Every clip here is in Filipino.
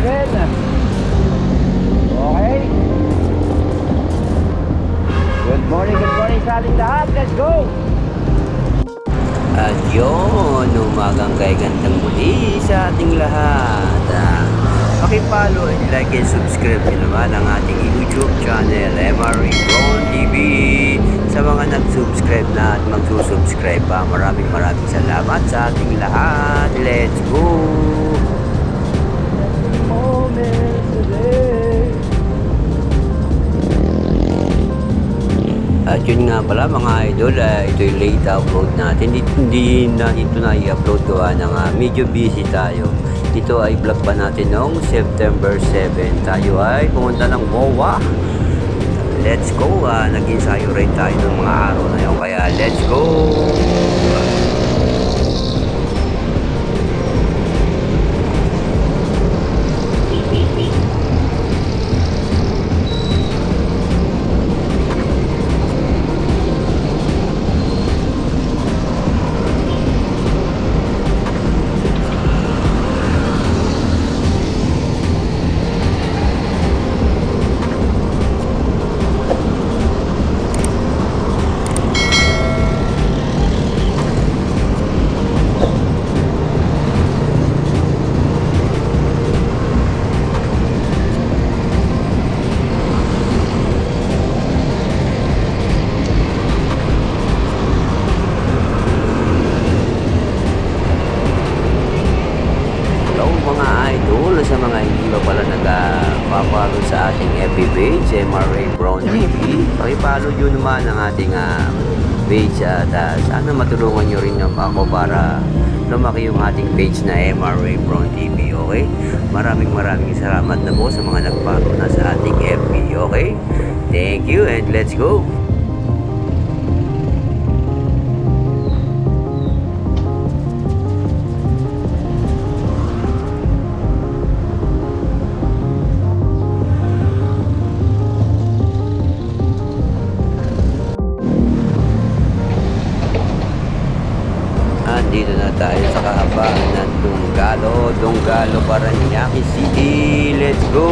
Okay. Good morning, good morning sa ating lahat. Let's go! At yun, umagang kay gandang muli sa ating lahat. Ah, pakipollow and like and subscribe nyo naman ang ating YouTube channel, MRE Ron TV. Sa mga nag-subscribe na at magsusubscribe pa, maraming maraming salamat sa ating lahat. Let's go! At yun nga pala mga idol, uh, ito yung late upload natin. Hindi, hindi na ito na i-upload gawa ng uh, medyo busy tayo. Ito ay vlog pa natin noong September 7. Tayo ay pumunta ng Goa. Let's go. Uh, Nag-ensayo rin tayo ng mga araw na yun. Kaya let's go. Hello page at ah, sana matulungan nyo rin naman ako para lumaki yung ating page na MRA Brown TV, okay? Maraming maraming salamat na po sa mga nagpalo na sa ating FB, okay? Thank you and let's go! Andito na tayo sa kahabaan ng Dunggalo, Dunggalo, Paranaque City. Let's go!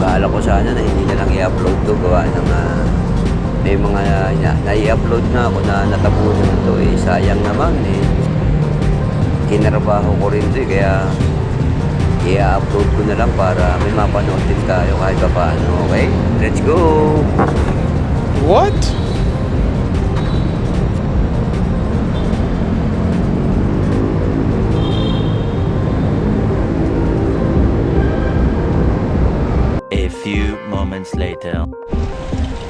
Bahala ko sana na hindi na lang i-upload to gawa ng ah, may mga na, na-i-upload na ako na natapunan na to eh sayang naman eh kinarabaho ko rin to eh kaya i-upload ko na lang para may mapanood din tayo kahit pa paano okay let's go What? A few moments later.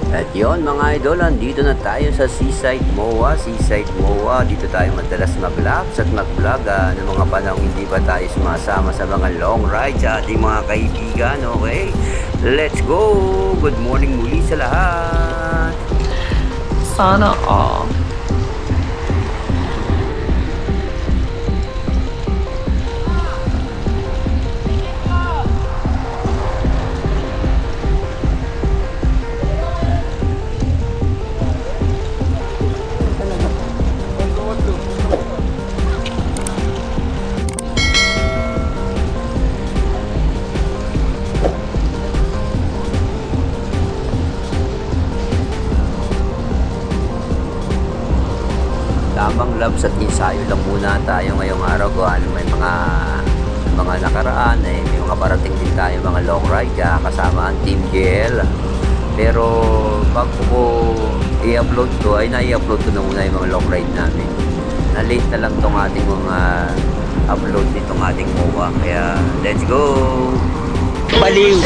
At yon mga idol, andito na tayo sa Seaside MOA. Seaside MOA, dito tayo madalas mag-vlogs at mag-vlog ah, ng mga panahon hindi pa tayo sumasama sa mga long rides sa ating mga kaibigan, okay? Let's go! Good morning muli sa lahat! Sana all. Ensayo lang muna tayo ngayong araw ko ano may mga mga nakaraan eh may mga parating din tayo mga long ride ah, kasama ang Team GL pero bago ko i-upload to ay na-i-upload ko na muna yung mga long ride namin. Na late na lang tong ating mga upload nitong ating MOA kaya let's go! Baliw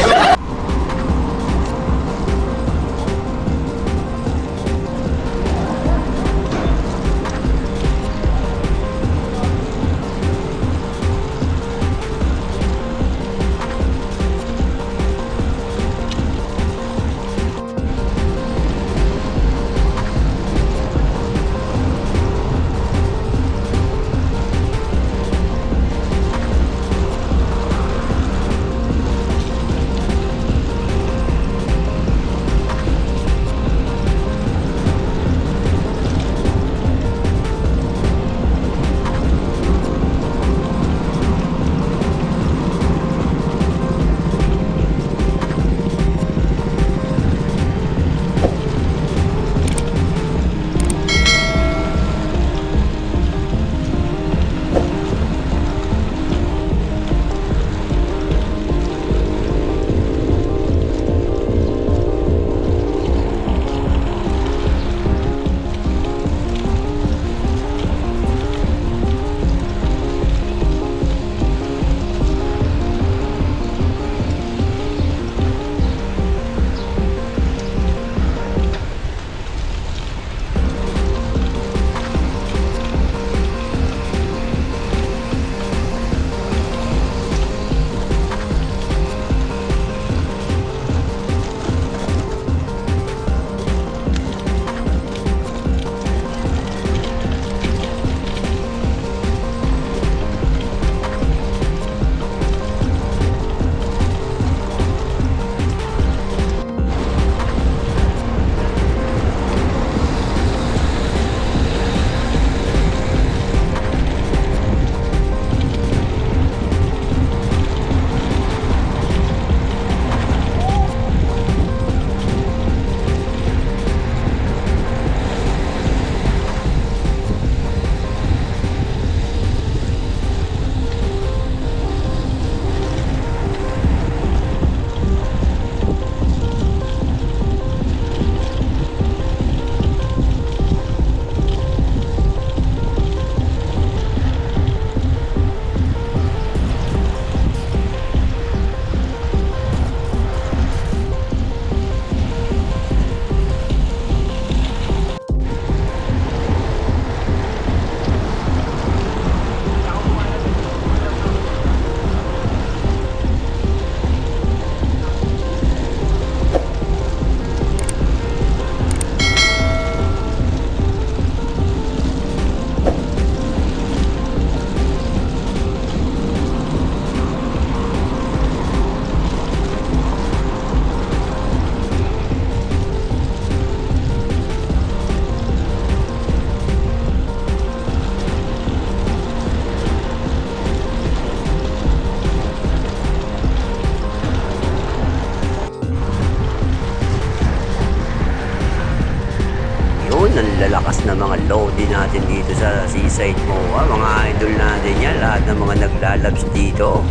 ang lalakas na mga lodi natin dito sa Seaside MOA. Mga idol natin yan, lahat ng mga naglalabs dito.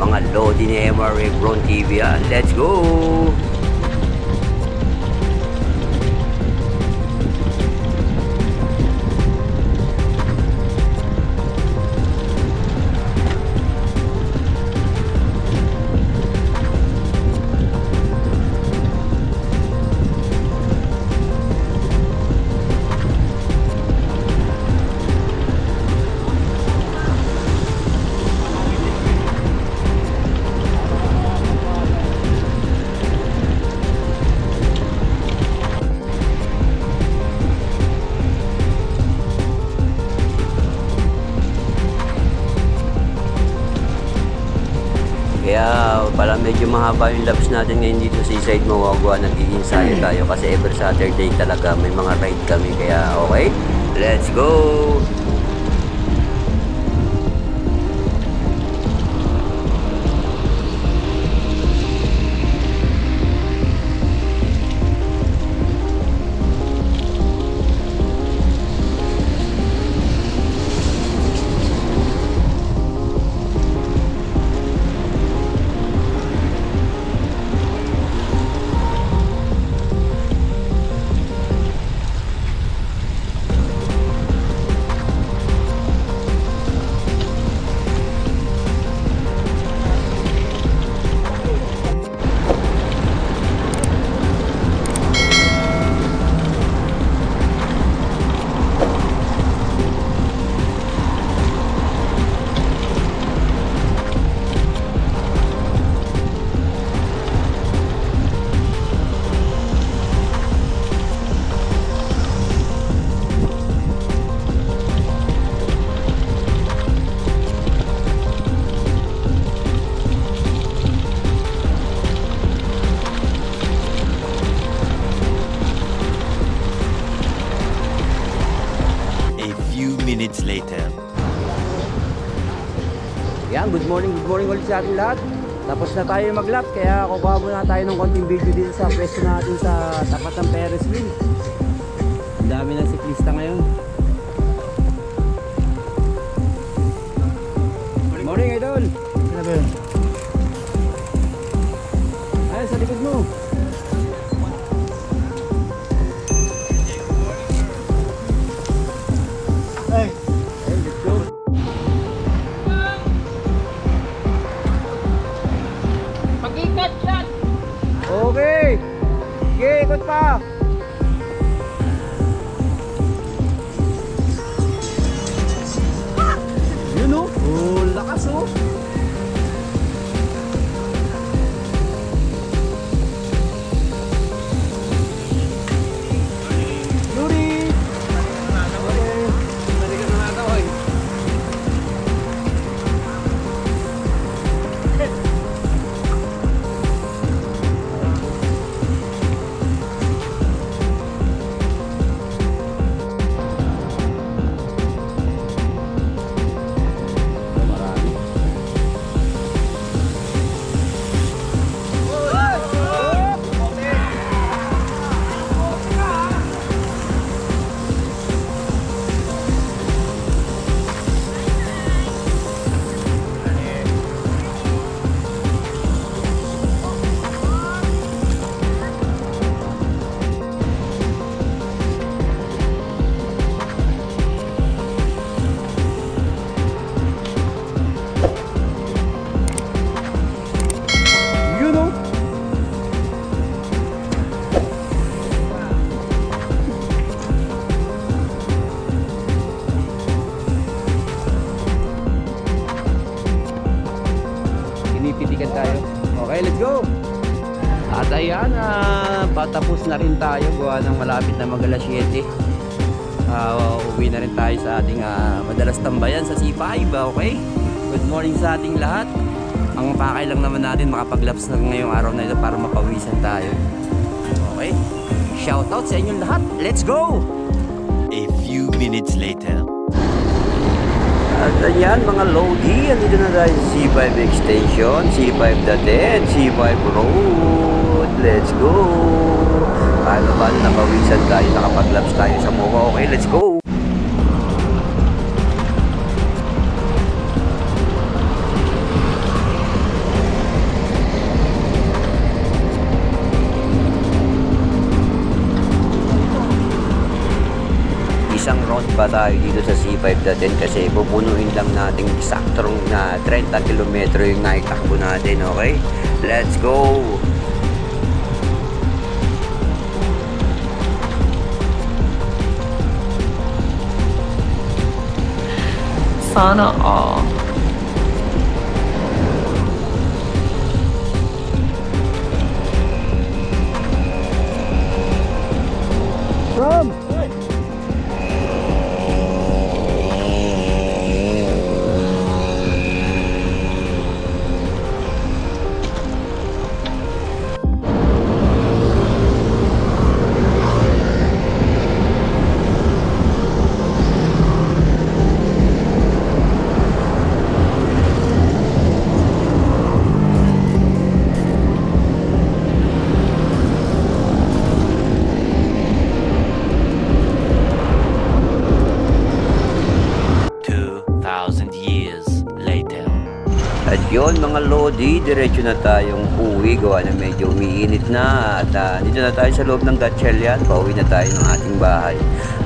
Mga lodi ni MRA Brown TV yan. Let's go! Medyo mahaba yung labs natin ngayon dito sa Seaside Mawagwa. Nag-i-ensayo tayo kasi every Saturday talaga may mga ride kami. Kaya okay, let's go! Sa ating. Tapos na tayo mag-lap, kaya kukuha muna tayo ng konting video din sa pwesto natin sa tapat ng Ferris wheel. Ang dami ng siklista ngayon. Tayo. Gawa ng malapit na mag alas 7. Ah, uwi na rin tayo sa ating ah, madalas tambayan sa C5, ah, okay? Good morning sa ating lahat. Ang pakay lang naman natin makapaglaps na ngayong araw na ito para mapawisan tayo. Okay? Shoutout sa inyong lahat. Let's go! A few minutes later. At yan mga Lodi, andito na tayo sa C5 Extension, C5 Daten, C5 Road. Let's go! Napawisan minsan tayo nakapag-laps tayo sa MOA. Okay, let's go! isang round pa tayo dito sa C5 natin kasi pupunuin lang natin saktong na 30 kilometro yung naitakbo natin, okay? Let's go! Sana all. Lodi, diretso na tayong uwi. Gawa na medyo umiinit na. At ah, dito na tayo sa loob ng Gatchelian. Pauwi na tayo ng ating bahay.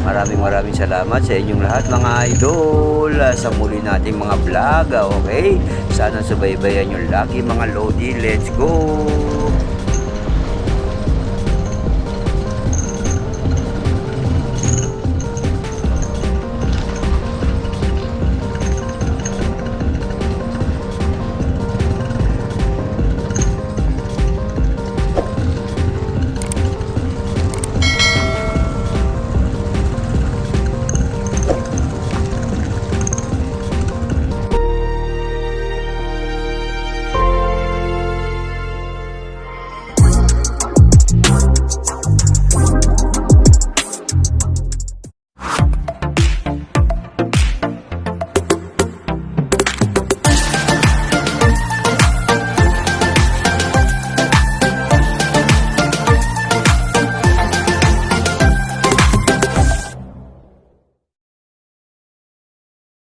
Maraming maraming salamat sa inyong lahat mga idol. ah, Sa muli nating mga vlog. ah, Okay? Sana subaybayan nyo lagi mga Lodi. Let's go!